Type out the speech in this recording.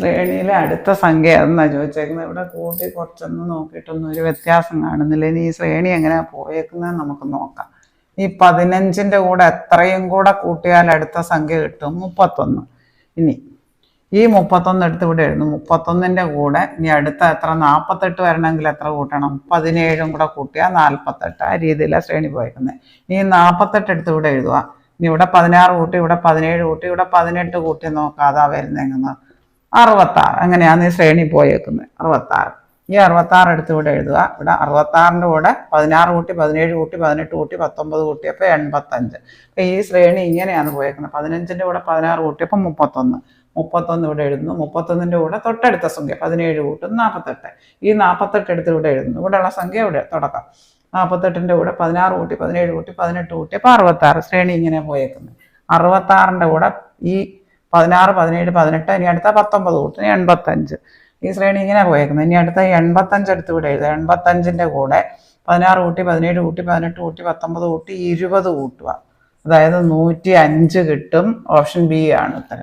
ശ്രേണിയിലെ അടുത്ത സംഖ്യ അതെന്നാണ് ചോദിച്ചേക്കുന്നത്? ഇവിടെ കൂട്ടി കുറച്ചൊന്നും നോക്കിയിട്ടൊന്നും ഒരു വ്യത്യാസം കാണുന്നില്ല. ഇനി ഈ ശ്രേണി എങ്ങനെയാ പോയേക്കുന്നത് നമുക്ക് നോക്കാം. ഈ പതിനഞ്ചിന്റെ കൂടെ എത്രയും കൂടെ കൂട്ടിയാൽ അടുത്ത സംഖ്യ കിട്ടും? മുപ്പത്തൊന്ന്. ഇനി ഈ മുപ്പത്തൊന്ന് എടുത്ത് ഇവിടെ എഴുതുന്നു. മുപ്പത്തൊന്നിന്റെ കൂടെ ഇനി അടുത്ത എത്ര? നാൽപ്പത്തെട്ട് വരണമെങ്കിൽ എത്ര കൂട്ടണം? പതിനേഴും കൂടെ കൂട്ടിയാൽ നാൽപ്പത്തെട്ട് ആ രീതിയിലാണ് ശ്രേണി പോയേക്കുന്നത്. ഇനി നാൽപ്പത്തെട്ട് എടുത്ത് ഇവിടെ എഴുതുക. ഇനി ഇവിടെ പതിനാറ് കൂട്ടി ഇവിടെ പതിനേഴ് കൂട്ടി ഇവിടെ പതിനെട്ട് കൂട്ടി നോക്കാതാ വരുന്നെങ്ങനെ അറുപത്താറ്. അങ്ങനെയാണ് ഈ ശ്രേണി പോയേക്കുന്നത്. അറുപത്താറ്. ഈ അറുപത്താറ് എടുത്ത് ഇവിടെ എഴുതുക. ഇവിടെ അറുപത്താറിന്റെ കൂടെ പതിനാറ് കൂട്ടി പതിനേഴ് കൂട്ടി പതിനെട്ട് കൂട്ടി പത്തൊമ്പത് കൂട്ടി അപ്പോൾ എൺപത്തഞ്ച്. അപ്പോൾ ഈ ശ്രേണി ഇങ്ങനെയാണ് പോയേക്കുന്നത്. പതിനഞ്ചിന്റെ കൂടെ പതിനാറ് കൂട്ടി കൂട്ടിയപ്പോൾ മുപ്പത്തൊന്ന്. മുപ്പത്തൊന്ന് ഇവിടെ എഴുതുന്നു. മുപ്പത്തൊന്നിന്റെ കൂടെ തൊട്ടടുത്ത സംഖ്യ പതിനേഴ് കൂട്ടും നാൽപ്പത്തെട്ട്. ഈ നാൽപ്പത്തെട്ട് എടുത്ത് ഇവിടെ എഴുതുന്നു. ഇവിടെയുള്ള സംഖ്യ ഇവിടെ തുടക്കം. നാൽപ്പത്തെട്ടിന്റെ കൂടെ പതിനാറ് കൂട്ടി പതിനേഴ് കൂട്ടി പതിനെട്ട് കൂട്ടി അപ്പോൾ അറുപത്താറ്. ശ്രേണി ഇങ്ങനെ പോയേക്കുന്നത്. അറുപത്താറിന്റെ കൂടെ ഈ പതിനാറ് പതിനേഴ് പതിനെട്ട് ഇനി അടുത്ത പത്തൊമ്പത് കൂട്ടി എൺപത്തഞ്ച്. ഈ ശ്രേണി ഇങ്ങനെ പോയേക്കുന്നത്. ഇനി അടുത്ത എൺപത്തഞ്ച് എടുത്ത് ഇവിടെ എഴുതുക. എൺപത്തഞ്ചിന്റെ കൂടെ പതിനാറ് കൂട്ടി പതിനേഴ് കൂട്ടി പതിനെട്ട് കൂട്ടി പത്തൊമ്പത് കൂട്ടി ഇരുപത് കൂട്ടുക. അതായത് നൂറ്റി അഞ്ച് കിട്ടും. ഓപ്ഷൻ ബി ആണ് ഉത്തരം.